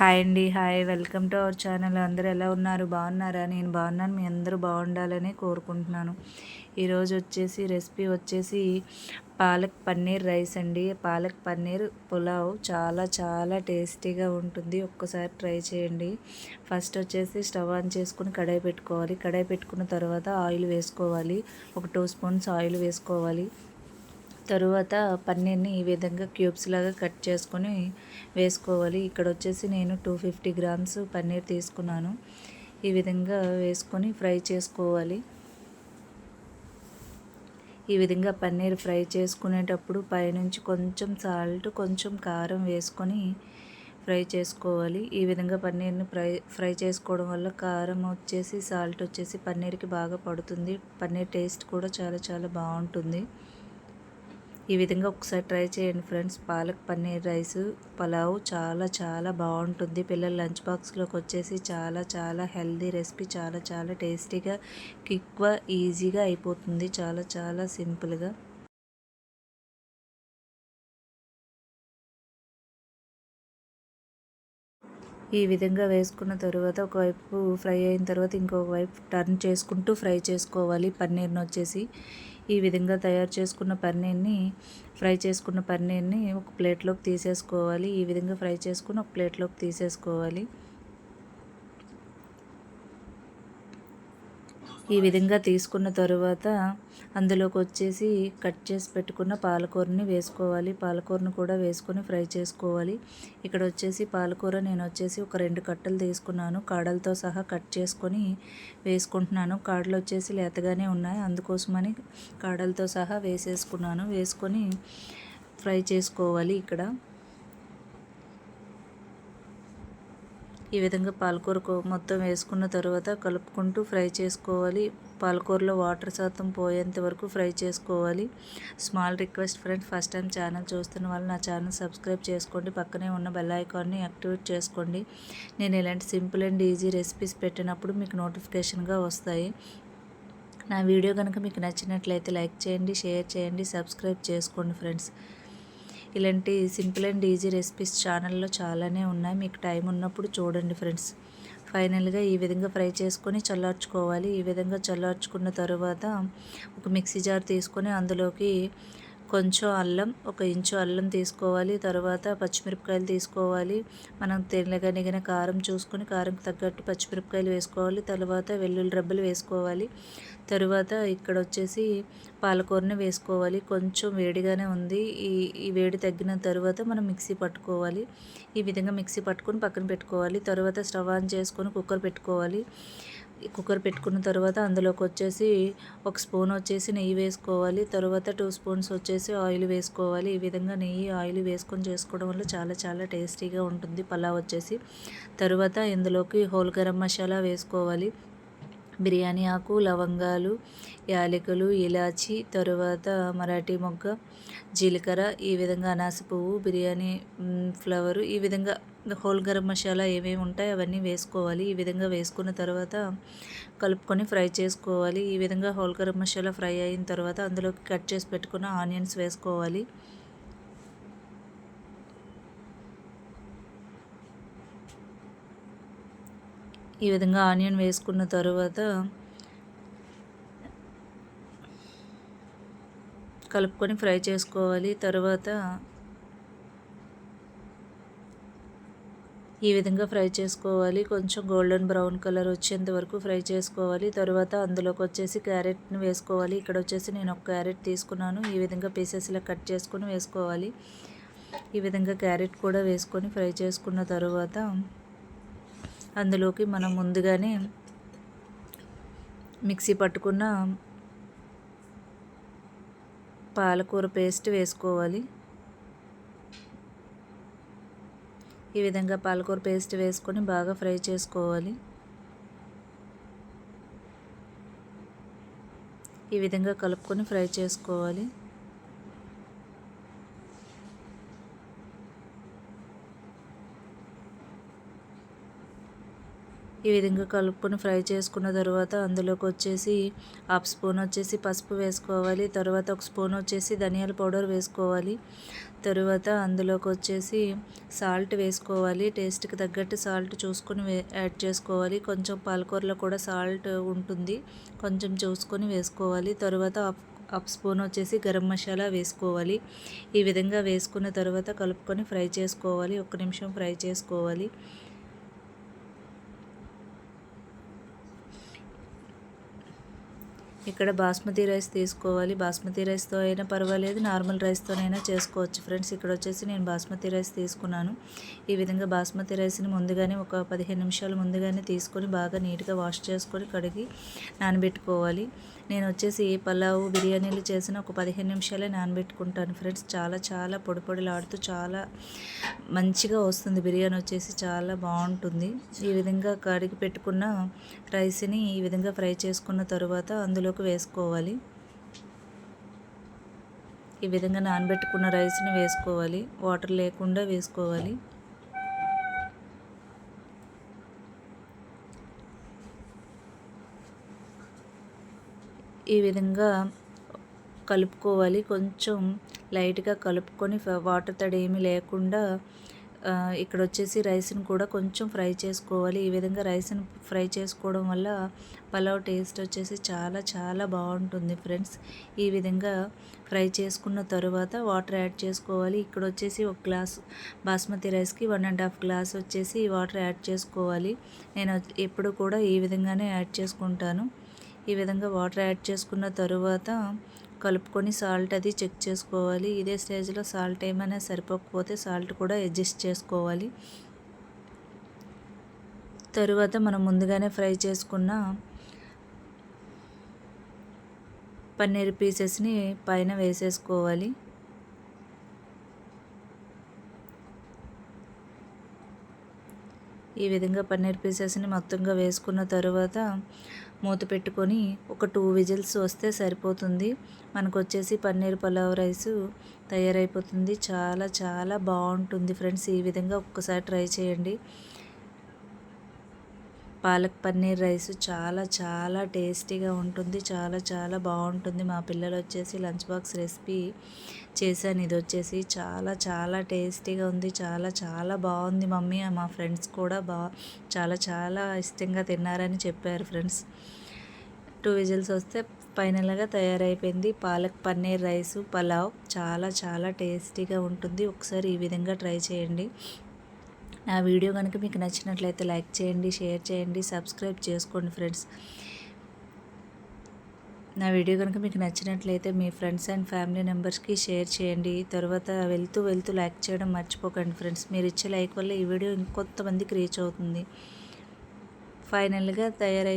Hi అండి hi. Welcome to our channel. అందరూ ఎలా ఉన్నారు? బాగున్నారా? నేను బాగున్నాను. మీ అందరూ బాగుండాలని కోరుకుంటున్నాను. ఈరోజు వచ్చేసి రెసిపీ వచ్చేసి పాలక్ పన్నీర్ రైస్ అండి. పాలక్ పన్నీర్ పులావ్ చాలా చాలా టేస్టీగా ఉంటుంది. ఒక్కసారి ట్రై చేయండి. ఫస్ట్ వచ్చేసి స్టవ్ ఆన్ చేసుకుని కడాయి పెట్టుకోవాలి. కడాయి పెట్టుకున్న తర్వాత ఆయిల్ వేసుకోవాలి. ఒక టూ స్పూన్స్ ఆయిల్ వేసుకోవాలి. తరువాత పన్నీర్ని ఈ విధంగా క్యూబ్స్ లాగా కట్ చేసుకొని వేసుకోవాలి. ఇక్కడ వచ్చేసి నేను టూ ఫిఫ్టీ గ్రామ్స్ పన్నీర్ తీసుకున్నాను. ఈ విధంగా వేసుకొని ఫ్రై చేసుకోవాలి. ఈ విధంగా పన్నీర్ ఫ్రై చేసుకునేటప్పుడు పైనుంచి కొంచెం సాల్ట్ కొంచెం కారం వేసుకొని ఫ్రై చేసుకోవాలి. ఈ విధంగా పన్నీర్ని ఫ్రై ఫ్రై చేసుకోవడం వల్ల కారం వచ్చేసి సాల్ట్ వచ్చేసి పన్నీర్కి బాగా పడుతుంది. పన్నీర్ టేస్ట్ కూడా చాలా చాలా బాగుంటుంది. ఈ విధంగా ఒకసారి ట్రై చేయండి ఫ్రెండ్స్. పాలక్ పన్నీర్ రైస్ పలావ్ చాలా చాలా బాగుంటుంది. పిల్లల లంచ్ బాక్స్లోకి వచ్చేసి చాలా చాలా హెల్దీ రెసిపీ చాలా చాలా టేస్టీగా క్విక్గా ఈజీగా అయిపోతుంది. చాలా చాలా సింపుల్గా. ఈ విధంగా వేసుకున్న తర్వాత ఒకవైపు ఫ్రై అయిన తర్వాత ఇంకొక వైపు టర్న్ చేసుకుంటూ ఫ్రై చేసుకోవాలి. పన్నీర్ని వచ్చేసి ఈ విధంగా తయారు చేసుకున్న పన్నీర్ని ఫ్రై చేసుకున్న పన్నీర్ని ఒక ప్లేట్లోకి తీసేసుకోవాలి. ఈ విధంగా ఫ్రై చేసుకుని ఒక ప్లేట్లోకి తీసేసుకోవాలి. ఈ విధంగా తీసుకున్న తరువాత అందులోకి వచ్చేసి కట్ చేసి పెట్టుకున్న పాలకూరని వేసుకోవాలి. పాలకూరను కూడా వేసుకొని ఫ్రై చేసుకోవాలి. ఇక్కడ వచ్చేసి పాలకూర నేను వచ్చేసి ఒక రెండు కట్టలు తీసుకున్నాను. కాడలతో సహా కట్ చేసుకొని వేసుకుంటున్నాను. కాడలు వచ్చేసి లేతగానే ఉన్నాయి. అందుకోసమని కాడలతో సహా వేసేసుకున్నాను. వేసుకొని ఫ్రై చేసుకోవాలి ఇక్కడ. ఈ విధంగా పాలకూర మొత్తం వేసుకున్న తర్వాత కలుపుకుంటూ ఫ్రై చేసుకోవాలి. పాలకూరలో వాటర్ శాతం పోయేంత వరకు ఫ్రై చేసుకోవాలి. Small request friends first time channel చూస్తున్న వాళ్ళు నా ఛానల్ సబ్స్క్రైబ్ చేసుకోండి. పక్కనే ఉన్న బెల్ ఐకాన్ని యాక్టివేట్ చేసుకోండి. నేను ఇలాంటి సింపుల్ అండ్ ఈజీ రెసిపీస్ పెట్టినప్పుడు మీకు నోటిఫికేషన్గా వస్తాయి. నా వీడియో కనుక మీకు నచ్చినట్లయితే లైక్ చేయండి షేర్ చేయండి సబ్స్క్రైబ్ చేసుకోండి ఫ్రెండ్స్. ఇలాంటి సింపుల్ అండ్ ఈజీ రెసిపీస్ ఛానల్లో చాలానే ఉన్నాయి. మీకు టైం ఉన్నప్పుడు చూడండి ఫ్రెండ్స్. ఫైనల్గా ఈ విధంగా ఫ్రై చేసుకొని చల్లార్చుకోవాలి. ఈ విధంగా చల్లార్చుకున్న తర్వాత ఒక మిక్సీ జార్ తీసుకొని అందులోకి కొంచెం అల్లం ఒక ఇంచు అల్లం తీసుకోవాలి. తర్వాత పచ్చిమిరపకాయలు తీసుకోవాలి. మనం తెల్లగనిగిన కారం చూసుకొని కారంకి తగ్గట్టు పచ్చిమిరపకాయలు వేసుకోవాలి. తర్వాత వెల్లుల్లి రబ్బలు వేసుకోవాలి. తరువాత ఇక్కడ వచ్చేసి పాలకూరని వేసుకోవాలి. కొంచెం వేడిగానే ఉంది. ఈ ఈ వేడి తగ్గిన తర్వాత మనం మిక్సీ పట్టుకోవాలి. ఈ విధంగా మిక్సీ పట్టుకొని పక్కన పెట్టుకోవాలి. తర్వాత స్టవ్ ఆన్ చేసుకొని కుక్కర్ పెట్టుకోవాలి. కుక్కర్ పెట్టుకున్న తర్వాత అందులోకి వచ్చేసి ఒక స్పూన్ వచ్చేసి నెయ్యి వేసుకోవాలి. తర్వాత టూ స్పూన్స్ వచ్చేసి ఆయిల్ వేసుకోవాలి. ఈ విధంగా నెయ్యి ఆయిల్ వేసుకొని చేసుకోవడం వల్ల చాలా చాలా టేస్టీగా ఉంటుంది. పలావ్ వచ్చేసి. తర్వాత ఇందులోకి హోల్ గరం మసాలా వేసుకోవాలి. బిర్యానీ ఆకు లవంగాలు యాలకులు ఇలాచి తరువాత మరాఠీ మొగ్గ జీలకర్ర ఈ విధంగా అనాస పువ్వు బిర్యానీ ఫ్లవరు ఈ విధంగా హోల్ గరం మసాలా ఏమేమి ఉంటాయి అవన్నీ వేసుకోవాలి. ఈ విధంగా వేసుకున్న తర్వాత కలుపుకొని ఫ్రై చేసుకోవాలి. ఈ విధంగా హోల్ గరం మసాలా ఫ్రై అయిన తర్వాత అందులోకి కట్ చేసి పెట్టుకున్న ఆనియన్స్ వేసుకోవాలి. ఈ విధంగా ఆనియన్ వేసుకున్న తర్వాత కలుపుకొని ఫ్రై చేసుకోవాలి. తర్వాత ఈ విధంగా ఫ్రై చేసుకోవాలి. కొంచెం గోల్డెన్ బ్రౌన్ కలర్ వచ్చేంత వరకు ఫ్రై చేసుకోవాలి. తర్వాత అందులోకి వచ్చేసి క్యారెట్ని వేసుకోవాలి. ఇక్కడ వచ్చేసి నేను ఒక క్యారెట్ తీసుకున్నాను. ఈ విధంగా పీసెస్లా కట్ చేసుకొని వేసుకోవాలి. ఈ విధంగా క్యారెట్ కూడా వేసుకొని ఫ్రై చేసుకున్న తర్వాత అందులోకి మనం ముందుగానే మిక్సీ పట్టుకున్న పాలకూర పేస్ట్ వేసుకోవాలి. ఈ విధంగా పాలకూర పేస్ట్ వేసుకొని బాగా ఫ్రై చేసుకోవాలి. ఈ విధంగా కలుపుకొని ఫ్రై చేసుకోవాలి. ఈ విధంగా కలుపుకొని ఫ్రై చేసుకున్న తర్వాత అందులోకి వచ్చేసి హాఫ్ స్పూన్ వచ్చేసి పసుపు వేసుకోవాలి. తర్వాత ఒక స్పూన్ వచ్చేసి ధనియాల పౌడర్ వేసుకోవాలి. తరువాత అందులోకి వచ్చేసి సాల్ట్ వేసుకోవాలి. టేస్ట్కి తగ్గట్టు సాల్ట్ చూసుకొని యాడ్ చేసుకోవాలి. కొంచెం పాలకూరలో కూడా సాల్ట్ ఉంటుంది. కొంచెం చూసుకొని వేసుకోవాలి. తర్వాత హాఫ్ స్పూన్ వచ్చేసి గరం మసాలా వేసుకోవాలి. ఈ విధంగా వేసుకున్న తర్వాత కలుపుకొని ఫ్రై చేసుకోవాలి. ఒక నిమిషం ఫ్రై చేసుకోవాలి. ఇక్కడ బాస్మతి రైస్ తీసుకోవాలి. బాస్మతి రైస్తో అయినా పర్వాలేదు. నార్మల్ రైస్తోనైనా చేసుకోవచ్చు. ఫ్రెండ్స్ ఇక్కడ వచ్చేసి నేను బాస్మతి రైస్ తీసుకున్నాను. ఈ విధంగా బాస్మతి రైస్ని ముందుగానే ఒక పదిహేను నిమిషాలు ముందుగానే తీసుకొని బాగా నీట్గా వాష్ చేసుకొని కడిగి నానబెట్టుకోవాలి. నేను వచ్చేసి పలావు బిర్యానీలు చేసిన ఒక పదిహేను నిమిషాలే నానబెట్టుకుంటాను. ఫ్రెండ్స్ చాలా చాలా పొడి పొడిలాడుతూ చాలా మంచిగా వస్తుంది. బిర్యానీ వచ్చేసి చాలా బాగుంటుంది. ఈ విధంగా కడిగి పెట్టుకున్న రైస్ని ఈ విధంగా ఫ్రై చేసుకున్న తర్వాత అందులో గిన్నెలోకి వేసుకోవాలి. ఈ విధంగా నానబెట్టుకున్న రైస్ని వేసుకోవాలి. వాటర్ లేకుండా వేసుకోవాలి. ఈ విధంగా కలుపుకోవాలి. కొంచెం లైట్గా కలుపుకొని వాటర్ తడి ఏమీ లేకుండా ఇక్కడ వచ్చేసి రైస్ని కూడా కొంచెం ఫ్రై చేసుకోవాలి. ఈ విధంగా రైస్ని ఫ్రై చేసుకోవడం వల్ల పలావ్ టేస్ట్ వచ్చేసి చాలా చాలా బాగుంటుంది ఫ్రెండ్స్. ఈ విధంగా ఫ్రై చేసుకున్న తర్వాత వాటర్ యాడ్ చేసుకోవాలి. ఇక్కడ వచ్చేసి ఒక గ్లాస్ బాస్మతి రైస్కి వన్ అండ్ హాఫ్ గ్లాస్ వచ్చేసి వాటర్ యాడ్ చేసుకోవాలి. నేను ఎప్పుడు కూడా ఈ విధంగానే యాడ్ చేసుకుంటాను. ఈ విధంగా వాటర్ యాడ్ చేసుకున్న తరువాత కలుపుకొని సాల్ట్ అది చెక్ చేసుకోవాలి. ఇదే స్టేజ్లో సాల్ట్ ఏమైనా సరిపోకపోతే సాల్ట్ కూడా అడ్జస్ట్ చేసుకోవాలి. తరువాత మనం ముందుగానే ఫ్రై చేసుకున్న పన్నీర్ పీసెస్ని పైన వేసేసుకోవాలి. ఈ విధంగా పన్నీర్ పీసెస్ని మొత్తంగా వేసుకున్న తర్వాత మూత పెట్టుకొని ఒక టూ విజిల్స్ వస్తే సరిపోతుంది. మనకు వచ్చేసి పన్నీర్ పలావ్ రైస్ తయారైపోతుంది. చాలా చాలా బాగుంటుంది ఫ్రెండ్స్. ఈ విధంగా ఒక్కసారి ట్రై చేయండి. పాలక్ పన్నీర్ రైస్ చాలా చాలా టేస్టీగా ఉంటుంది. చాలా చాలా బాగుంటుంది. మా పిల్లలు వచ్చేసి లంచ్ బాక్స్ రెసిపీ చేశాను. ఇది వచ్చేసి చాలా చాలా టేస్టీగా ఉంది. చాలా చాలా బాగుంది. మమ్మీ మా ఫ్రెండ్స్ కూడా బా చాలా చాలా ఇష్టంగా తిన్నారని చెప్పారు ఫ్రెండ్స్. టూ విజిల్స్ వస్తే ఫైనల్గా తయారైపోయింది పాలక్ పన్నీర్ రైస్ పలావ్. చాలా చాలా టేస్టీగా ఉంటుంది. ఒకసారి ఈ విధంగా ట్రై చేయండి. నా వీడియో కనుక మీకు నచ్చినట్లయితే లైక్ చేయండి షేర్ చేయండి సబ్స్క్రైబ్ చేసుకోండి ఫ్రెండ్స్. నా వీడియో కనుక మీకు నచ్చినట్లయితే మీ ఫ్రెండ్స్ అండ్ ఫ్యామిలీ మెంబర్స్కి షేర్ చేయండి. తర్వాత వెళ్తూ వెళ్తూ లైక్ చేయడం మర్చిపోకండి ఫ్రెండ్స్. మీరు ఇచ్చే లైక్ వల్ల ఈ వీడియో ఇంకొంతమందికి రీచ్ అవుతుంది. ఫైనల్గా తయారై